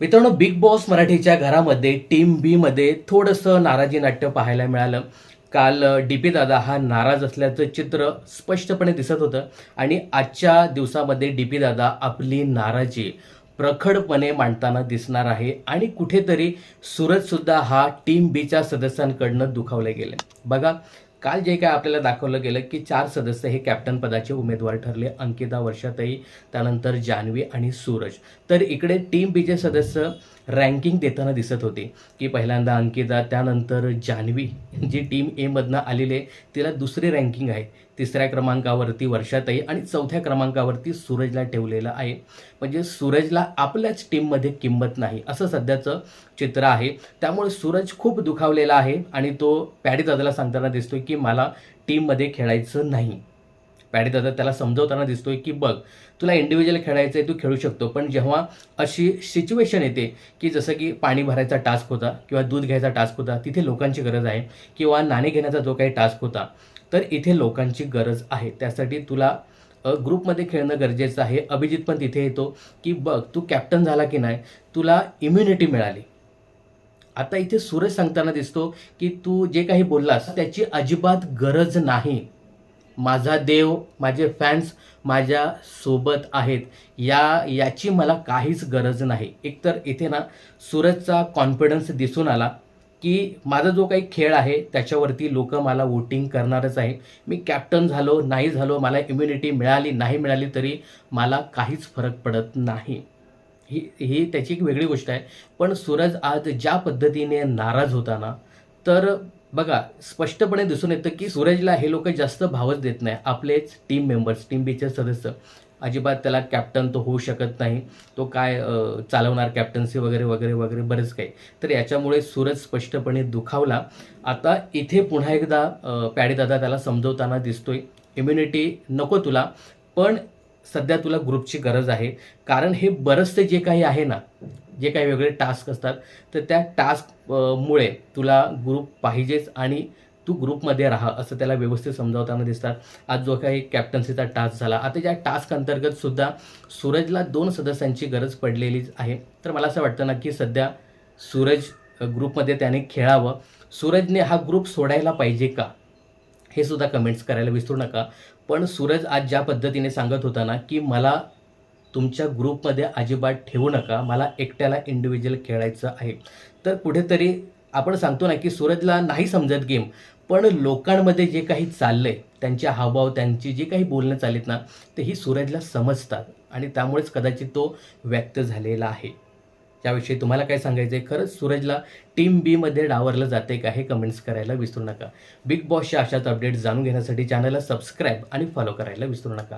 मित्रांनो big boss मराठीच्या घरामध्ये टीम बी मध्ये थोडंसं नाराजी नाट्य पाहायला मिळालं. काल डी पी दादा हा नाराज असल्याचं चित्र स्पष्टपणे दिसत होतं आणि आजच्या दिवसामध्ये डी पी दादा आपली नाराजी प्रखडपणे मांडताना दिसणार आहे आणि कुठेतरी सूरजसुद्धा हा टीम बीच्या सदस्यांकडनं दुखावले गेले. बघा काल जे काय आपल्याला दाखवलं गेलं की चार सदस्य हे कॅप्टन पदाचे उमेदवार ठरले. अंकिता वर्षाताई त्यानंतर जान्हवी आणि सूरज. तर इकडे टीम बीचे सदस्य रँकिंग देताना दिसत होते. की पहिल्यांदा अंकिता त्यानंतर जान्हवी जी टीम एमधनं आलेली आहे. तिला दुसरी रँकिंग आहे. तिसऱ्या क्रमांकावरती वर्षाताई आणि चौथ्या क्रमांकावरती सूरजला ठेवलेलं आहे. म्हणजे सूरजला आपल्याच टीममध्ये किंमत नाही असं सध्याचं चित्र आहे. त्यामुळे सूरज खूप दुखावलेला आहे आणि तो पॅडी दादाला सांगताना दिसतोय की मला टीममध्ये खेळायचं नाही. पॅडी दादा त्याला समजवताना दिसतोय की बघ तुला इंडिव्हिज्युअल खेळायचं आहे तू खेळू शकतो. पण जेव्हा अशी सिच्युएशन येते की जसं की पाणी भरायचा टास्क होता किंवा दूध घ्यायचा टास्क होता तिथे लोकांची गरज आहे किंवा नाणे घेण्याचा जो काही टास्क होता तर इथे लोकांची गरज आहे. त्यासाठी तुला ग्रुपमध्ये खेळणं गरजेचं आहे. अभिजित पण तिथे येतो की बघ तू कॅप्टन झाला की नाही तुला इम्युनिटी मिळाली. आता इथे सूरज सांगताना दिसतो की तू जे काही बोललास त्याची अजिबात गरज नाही. माझा देव माझे फॅन्स माझ्या सोबत आहेत. या याची मला काहीच गरज नाही. एकतर इथे ना सूरजचा कॉन्फिडन्स दिसून आला की माझा जो काही खेळ आहे त्याच्यावरती लोक मला वोटिंग करणारच आहे मी कॅप्टन झालो नाही झालो मला इम्युनिटी मिळाली नाही मिळाली तरी मला काहीच फरक पडत नाही. ही ही त्याची एक वेगळी गोष्ट आहे. पण सूरज आज ज्या पद्धतीने नाराज होता ना तर बघा स्पष्टपणे दिसून येतं की सूरजला हे लोक जास्त भावच देत नाही. आपलेच टीम मेंबर्स टीम बीचे सदस्य. अजिबात त्याला कॅप्टन तो होऊ शकत नाही. तो काय चालवणार कॅप्टन्सी वगैरे वगैरे वगैरे बरंच काही. तर याच्यामुळे सूरज स्पष्टपणे दुखावला. आता इथे पुन्हा एकदा पॅडीदादा त्याला समजवताना दिसतोय. इम्युनिटी नको तुला. पण सध्या तुला ग्रुपची गरज आहे. कारण हे बरंचसे जे काही आहे ना जे काही वेगळे टास्क असतात तर त्या टास्क मुळे तुला ग्रुप पाहिजेच आणि तू ग्रुपमध्ये राहा असं त्याला व्यवस्थित समजावताना दिसतात. आज जो काही कॅप्टन्सीचा टास्क झाला आता या टास्क अंतर्गत सुद्धा सूरजला दोन सदस्यांची गरज पडलेलीच आहे. तर मला असं वाटतं ना की सध्या सूरज ग्रुपमध्ये त्याने खेळावं. सूरजने हा ग्रुप सोडायला पाहिजे का? हे सुद्धा कमेंट्स करायला विसरू नका. पण सूरज आज ज्या पद्धतीने सांगत होता ना की मला तुमच्या ग्रुपमध्ये अजिबात ठेवू नका मला एकट्याला इंडिव्हिज्युअल खेळायचं आहे. तर कुठेतरी आपण सांगतो ना की सूरजला नाही समजत गेम पण लोकांमध्ये जे काही चाललं आहे त्यांचे हावभाव त्यांची जी काही बोलणं चालेत ना ते ही सूरजला समजतात. आणि त्यामुळेच कदाचित तो व्यक्त झालेला आहे. त्याविषयी तुम्हाला काय सांगायचं आहे खरंच सूरजला टीम बीमध्ये डावरलं जाते का हे कमेंट्स करायला विसरू नका. बिग बॉसच्या अशाच अपडेट्स जाणून घेण्यासाठी चॅनलला सबस्क्राईब आणि फॉलो करायला विसरू नका.